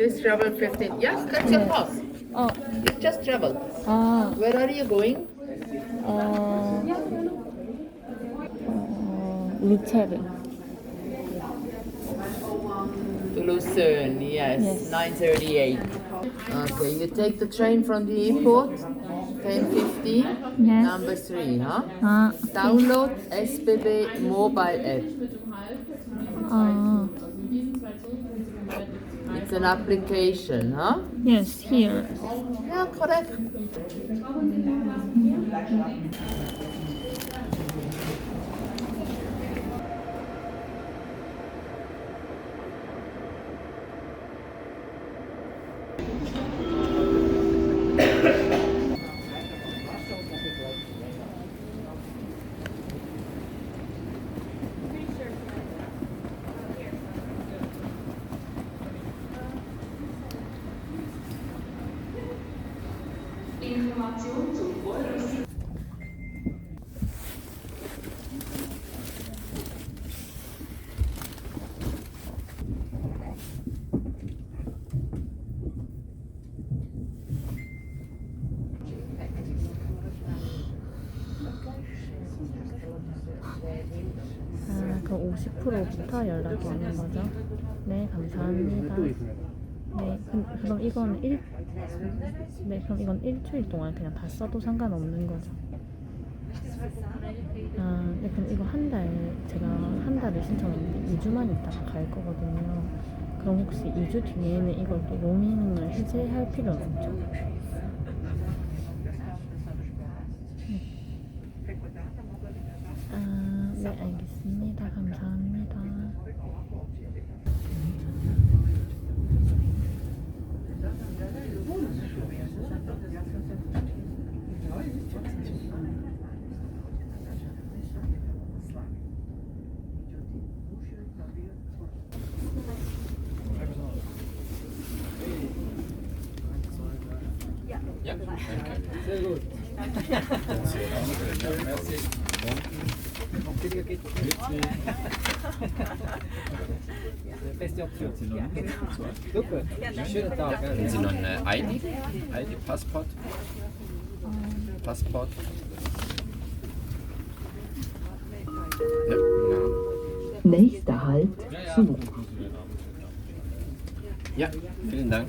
Please travel 15. Yes, that's your house. Oh. You just travel. Ah. Where are you going? Uh, uh, To Lucerne, yes, yes. 938. Okay, you take the train from the airport, Ten fifty. yes. number 3, huh? Uh, Download SBB mobile app. Uh. It's an application, huh? yes, here. Yeah, correct. 50%부터 연락이 오는 거죠? 네, 감사합니다. 네, 그, 그럼 이건 일, 네, 그럼 이건 일주일 동안 그냥 다 써도 상관없는 거죠? 아, 네, 그럼 이거 한 달, 제가 한 달을 신청했는데 2주만 있다가 갈 거거든요. 그럼 혹시 2주 뒤에는 이걸 또 로밍을 해제할 필요는 없죠? 아, 네, 알겠습니다. Beste Option. Super. Schönen Tag. Haben Sie noch eine ID? ID, Passport? Passport? Ja, genau. Nächster Halt, Zug. Ja, vielen Dank.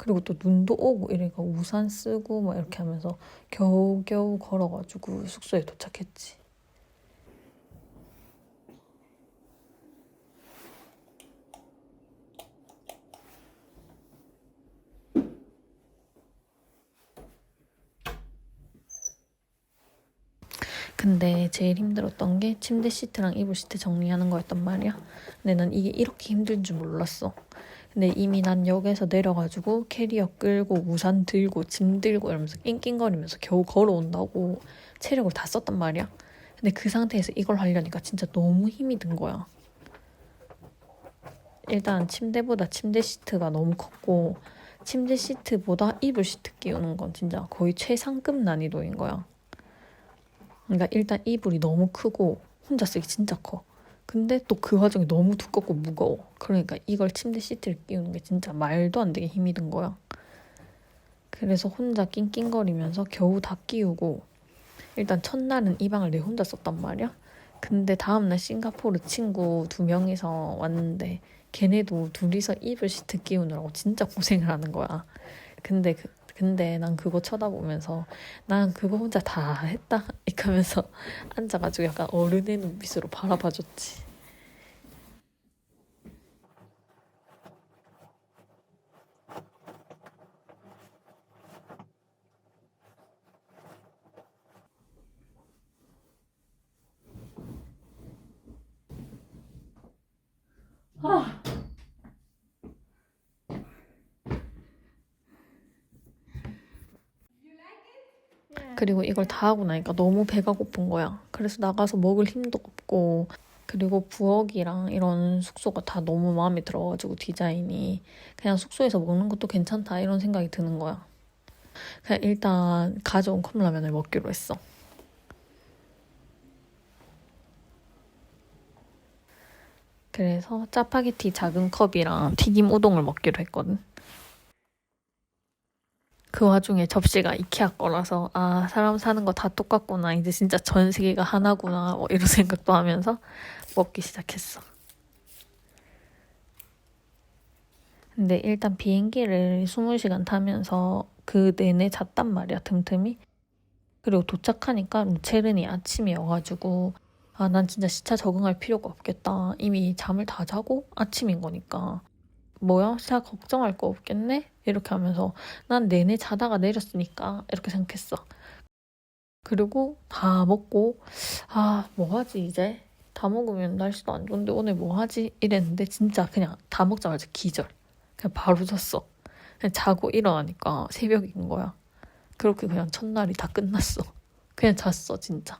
그리고 또 눈도 오고 이래가 우산 쓰고 막 이렇게 하면서 겨우겨우 걸어가지고 숙소에 도착했지. 근데 제일 힘들었던 게 침대 시트랑 이불 시트 정리하는 거였단 말이야. 근데 난 이게 이렇게 힘든 줄 몰랐어. 근데 이미 난 역에서 내려가지고 캐리어 끌고 우산 들고 짐 들고 이러면서 낑낑거리면서 겨우 걸어온다고 체력을 다 썼단 말이야. 근데 그 상태에서 이걸 하려니까 진짜 너무 힘이 든 거야. 일단 침대보다 침대 시트가 너무 컸고 침대 시트보다 이불 시트 끼우는 건 진짜 거의 최상급 난이도인 거야. 그러니까 일단 이불이 너무 크고 혼자 쓰기 진짜 커. 근데 또그 와중에 너무 두껍고 무거워. 그러니까 이걸 침대 시트를 끼우는 게 진짜 말도 안 되게 힘이 든 거야. 그래서 혼자 낑낑거리면서 겨우 다 끼우고 일단 첫날은 이 방을 내 혼자 썼단 말이야. 근데 다음날 싱가포르 친구 두 명이서 왔는데 걔네도 둘이서 이불 시트 끼우느라고 진짜 고생을 하는 거야. 근데 그, 근데 난 그거 쳐다보면서 난 그거 혼자 다 했다 이렇게 하면서 앉아가지고 약간 어른의 눈빛으로 바라봐줬지. 그리고 이걸 다 하고 나니까 너무 배가 고픈 거야. 그래서 나가서 먹을 힘도 없고 그리고 부엌이랑 이런 숙소가 다 너무 마음에 들어가지고 디자인이 그냥 숙소에서 먹는 것도 괜찮다 이런 생각이 드는 거야. 그냥 일단 가져온 컵라면을 먹기로 했어. 그래서 짜파게티 작은 컵이랑 튀김 우동을 먹기로 했거든. 그 와중에 접시가 이케아 거라서 아 사람 사는 거 다 똑같구나 이제 진짜 전 세계가 하나구나 뭐 이런 생각도 하면서 먹기 시작했어. 근데 일단 비행기를 20시간 타면서 그 내내 잤단 말이야 틈틈이. 그리고 도착하니까 루체른이 아침이어가지고 아 난 진짜 시차 적응할 필요가 없겠다. 이미 잠을 다 자고 아침인 거니까. 뭐야? 시차 걱정할 거 없겠네? 이렇게 하면서 난 내내 자다가 내렸으니까 이렇게 생각했어. 그리고 다 먹고 아 뭐하지 이제? 다 먹으면 날씨도 안 좋은데 오늘 뭐하지? 이랬는데 진짜 그냥 다 먹자마자 기절. 그냥 바로 잤어. 그냥 자고 일어나니까 새벽인 거야. 그렇게 그냥 첫날이 다 끝났어. 그냥 잤어 진짜.